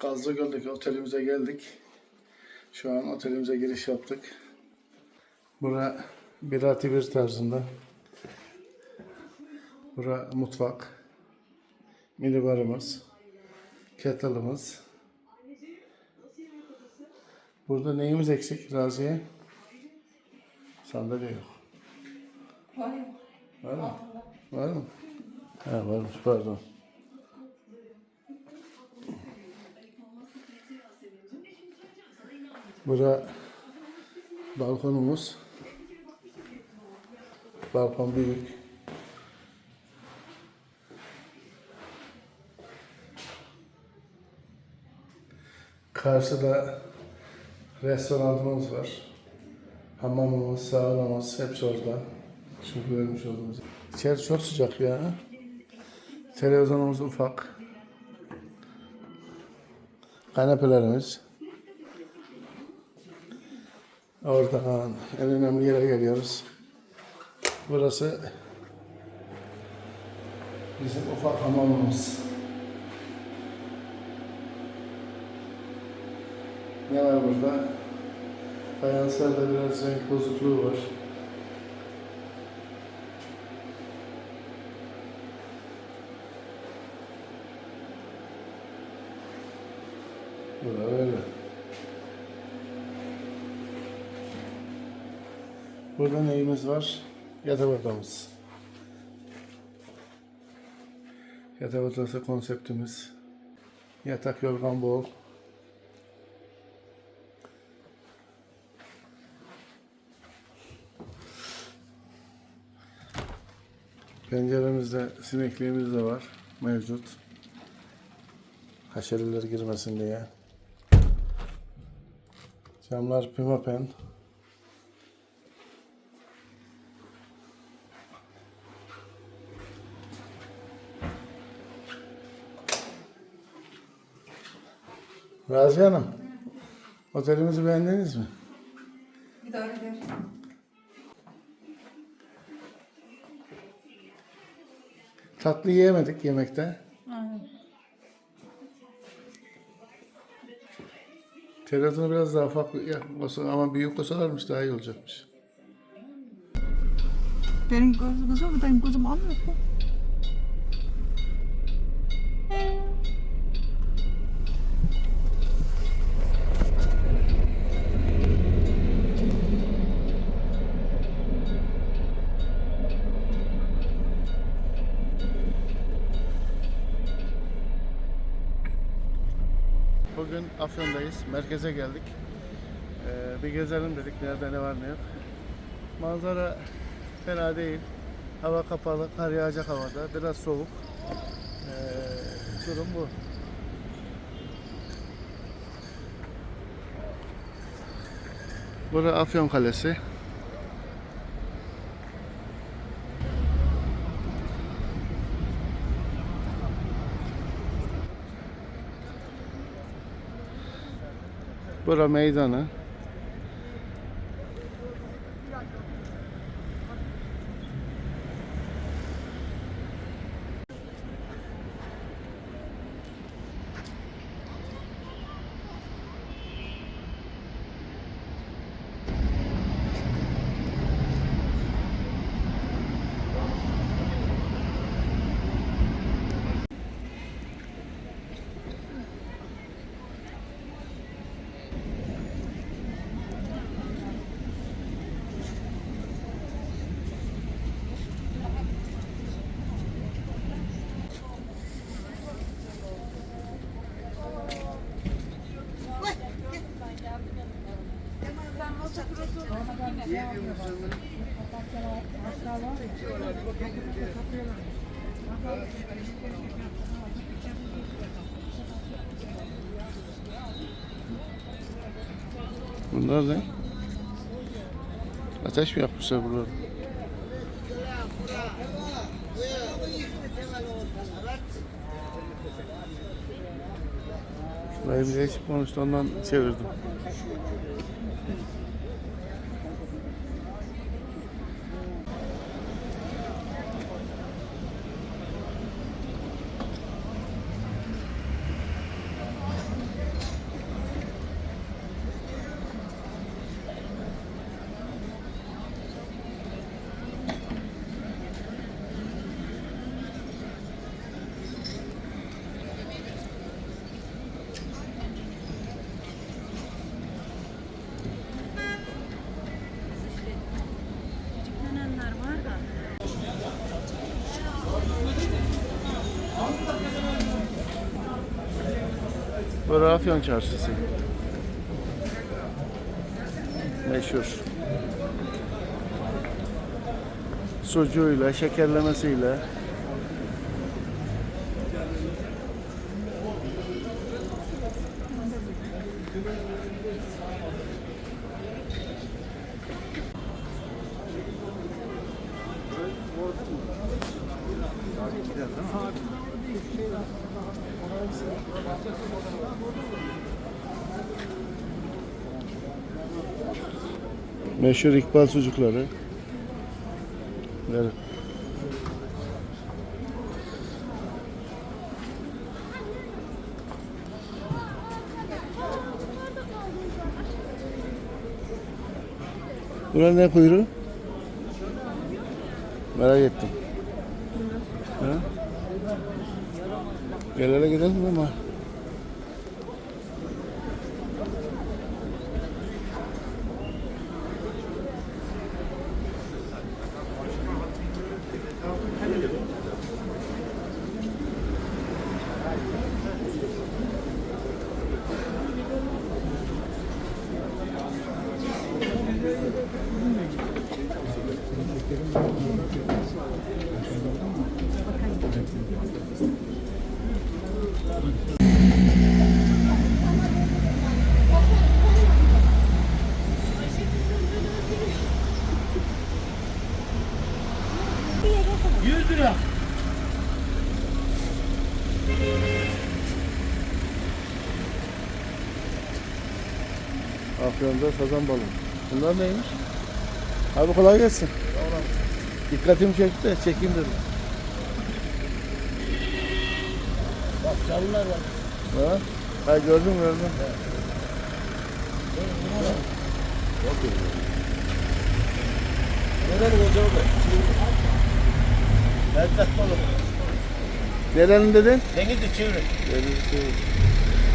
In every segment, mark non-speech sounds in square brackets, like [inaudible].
Kazlıgöl'deki otelimize geldik. Şu an otelimize giriş yaptık. Bura bir artı bir tarzında. Bura mutfak. Minibarımız. Kettle'ımız. Burada neyimiz eksik Raziye? Sandalye yok. Var ya. Var mı? Var mı? Ha varmış pardon. Bura balkonumuz. Balkon büyük. Karşıda restoranımız var. Hamamımız, saunamız hepsi orada. Şu görmüş olduğumuz. İçeri çok sıcak ya. Televizyonumuz ufak. Kanepelerimiz. Oradan en önemli yere geliyoruz. Burası bizim ufak hamamımız. Ne var burada? Fayanslarda biraz renk bozukluğu var. Bu da öyle. Burada neyimiz var? Yatak odamız. Yatak odası konseptimiz. Yatak yorgan bol. Penceremizde sinekliğimiz de var. Mevcut. Haşereler girmesin diye. Camlar pimapen. Raziye Hanım, otelimizi beğendiniz mi? İdare eder. Tatlı yiyemedik yemekte. Aynen. Televizyonu biraz daha ufak yapması ama büyük kosalarmış daha iyi olacakmış. Benim kızım, benim kızım almıyor Bugün Afyon'dayız. Merkeze geldik. Ee, bir gezelim dedik. Nerede ne var ne yok. Manzara fena değil. Hava kapalı. Kar yağacak havada. Biraz soğuk. Ee, durum bu. Burası Afyon Kalesi. Bura meydanı. Bunlar ne? Ateş mi yapmışlar burada? Benim değişik konuştu ondan çevirdim. Bu Afyon çarşısı. Meşhur. Sucuğuyla, şekerlemesiyle. Meşhur İkbal sucukları. Evet. Bura ne kuyruğu? Merak ettim. Hele gidelim ama. Afyon'da sazan balığı. Bunlar neymiş? Abi kolay gelsin. Dikkatimi çekti de çekeyim dedim. Bak çalılar var. Ha? Ha gördüm gördüm. Neden olacak orada? Erkek balık. Nerenin dedin? Denizli çevre.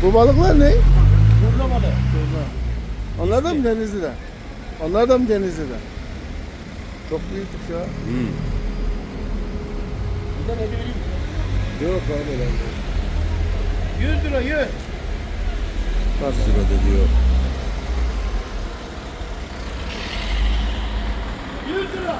Bu balıklar ne? Turna balığı. Onlar da mı Denizli'de? Onlar da mı Denizli'de? Çok büyükmüş ya. Bir de ne bileyim. Yok abi lan. 100 lira 100. Bak. Sırada diyor. 100 lira.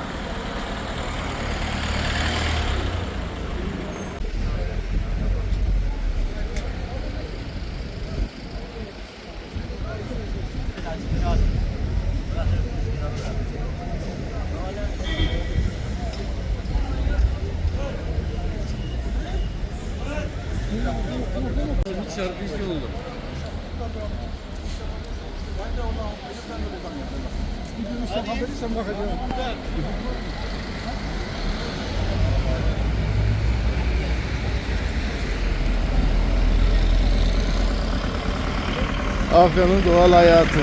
Afyon'un doğal hayatı.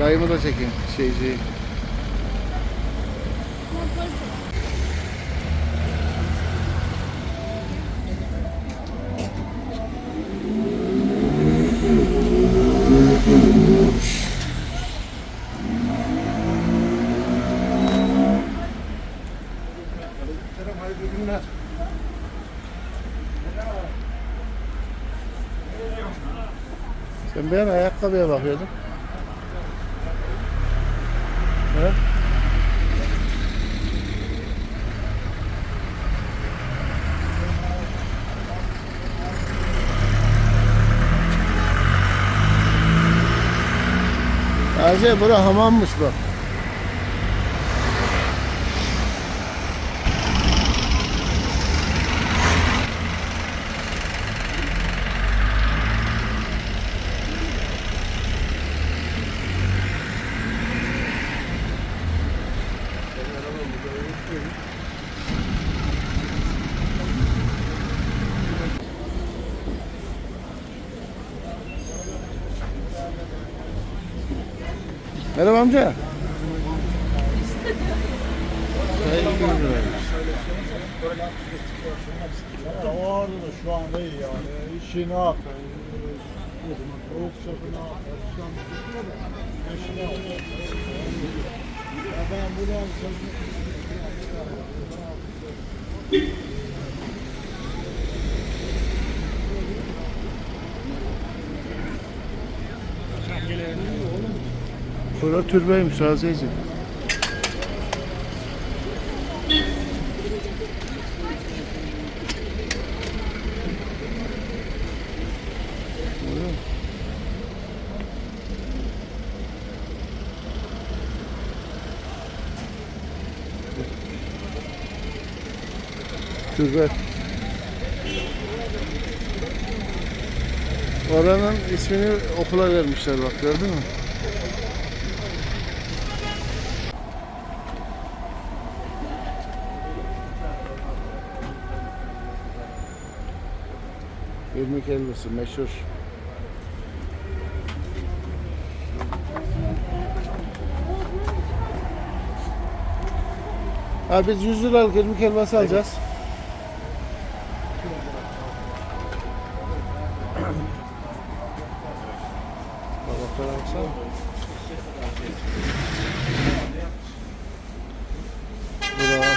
Dayımı da çekeyim şeyciyi. Ayakkabıya bakıyordun. He? Hacı bura hamammış bak. O şu anda iyi yani. İşini aferin. Oğuz Fırat Türbeymiş Razi Ece. Türbe. Oranın ismini okula vermişler bak gördün mü? İrmik helvası meşhur. Abi biz 100 liralık irmik helvası alacağız.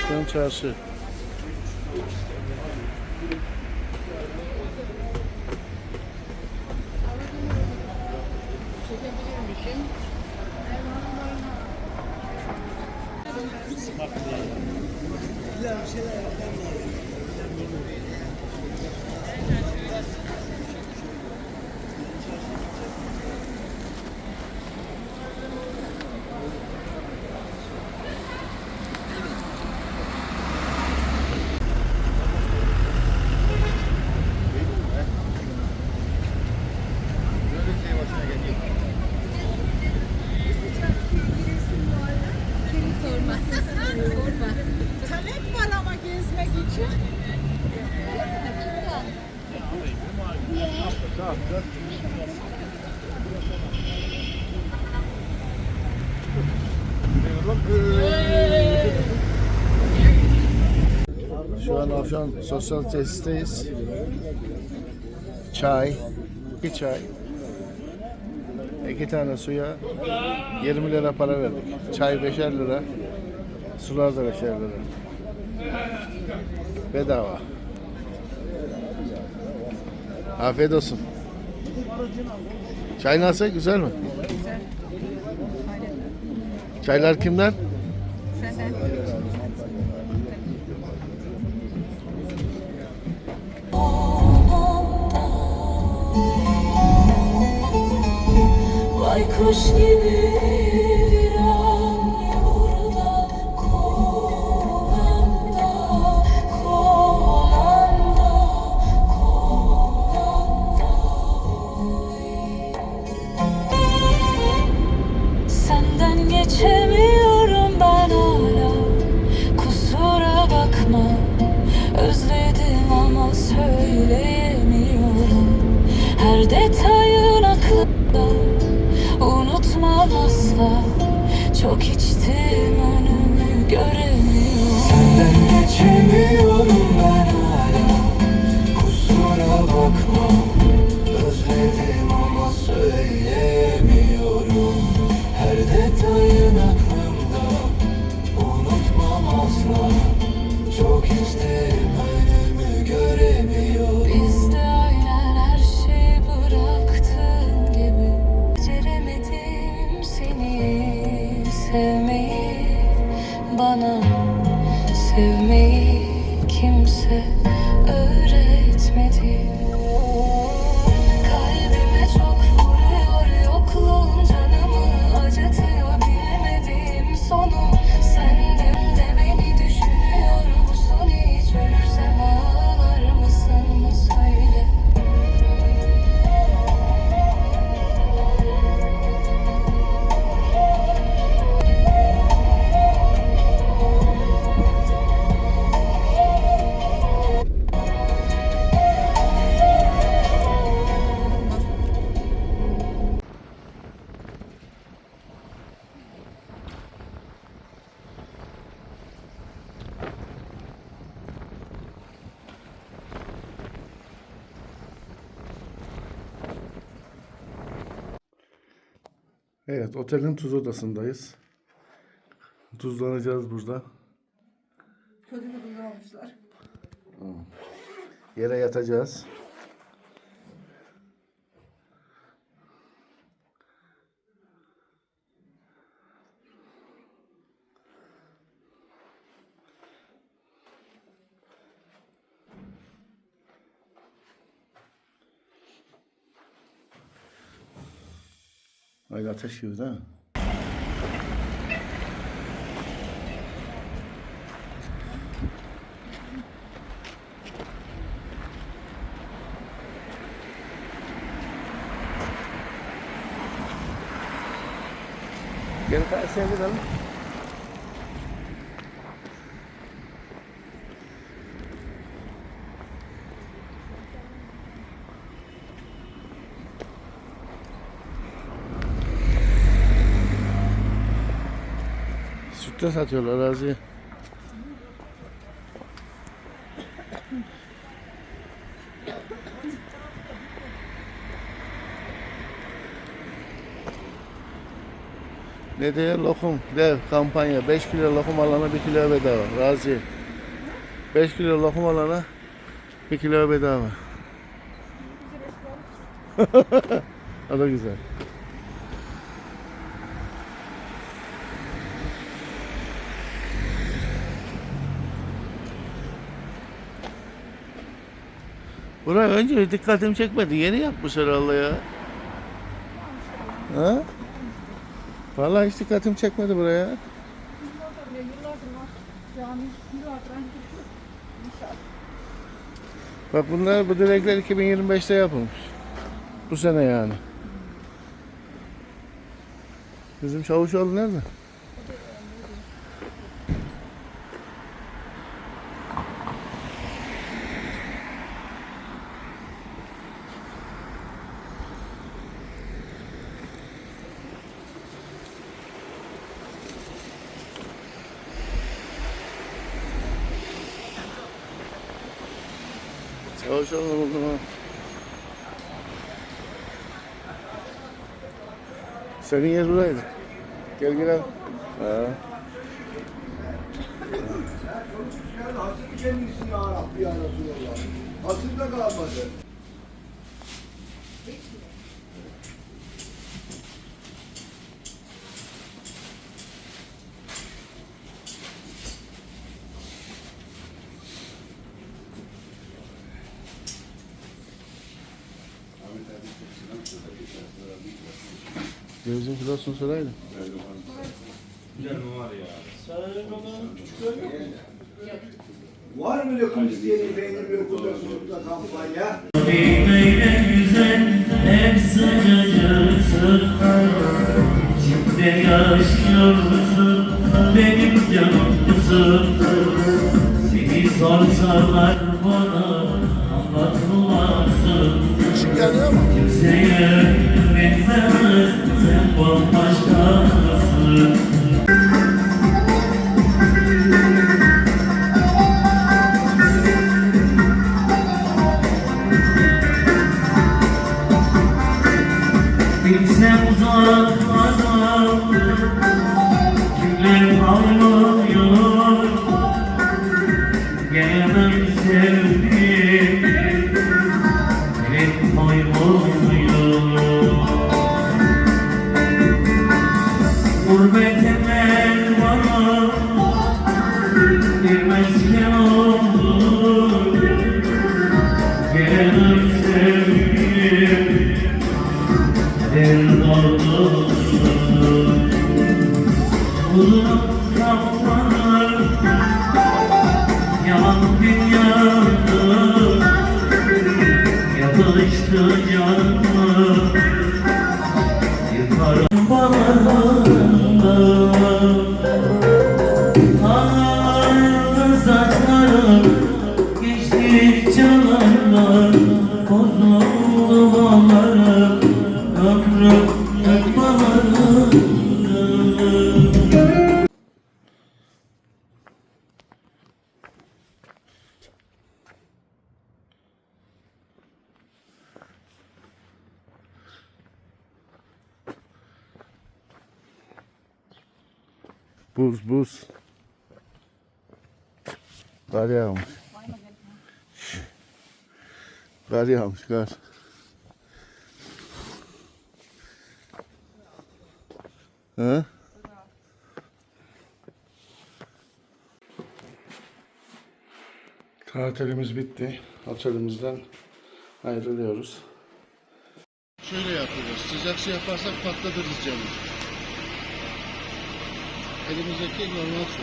Burası Afyon Çarşı. Talep var ama gezmek için. Şu an Sosyal Tesis'teyiz. Çay, bir çay, iki tane suya 20 lira para verdik. Çay 5'er lira, sular da 5'er lira. Bedava. Afiyet olsun. Çay nasıl? Güzel mi? Çaylar kimden? Baykuş gibi viran yurda Kovanda, kovanda, kovanda Senden geçemiyorum ben hala Kusura bakma. Özledim ama söyleyemiyorum. Her detayın aklımda asla Çok içtim önümü göremiyorum. Senden geçemiyorum Evet, otelin tuz odasındayız. Tuzlanacağız burada. Kötü almışlar. Yere yatacağız. Ateş gibi değil mi? Gel karşıya gidelim. Sütte satıyorlar araziye. Ne diyor? Lokum dev kampanya. 5 kilo lokum alana 1 kilo bedava. Razi. 5 kilo lokum alana 1 kilo bedava. [laughs] o da güzel. Buraya önce dikkatimi çekmedi. Yeni yapmış herhalde ya. Ha? Vallahi hiç dikkatimi çekmedi buraya. Bak bunlar bu direkler 2025'te yapılmış. Bu sene yani. Bizim Çavuşoğlu nerede? Çavuşoğlu buldum ha. Senin yer buraydı. Gel girelim. Ha. Hasıl kendisi ya Rabbi ya Resulallah. Da kalmadı. Gözün kilosunu söyleydi. Var mı lokum isteyenin peynir okulda sunukta kampanya? Uzun kaplanır. Yalan dünyada. Yapıştı canımı Buz buz. Kar yağmış. Kar yağmış kar. Ha? Tatilimiz bitti. Otelimizden ayrılıyoruz. Şöyle yapıyoruz. Sıcak su yaparsak patlatırız camı. Elimizdeki normal su.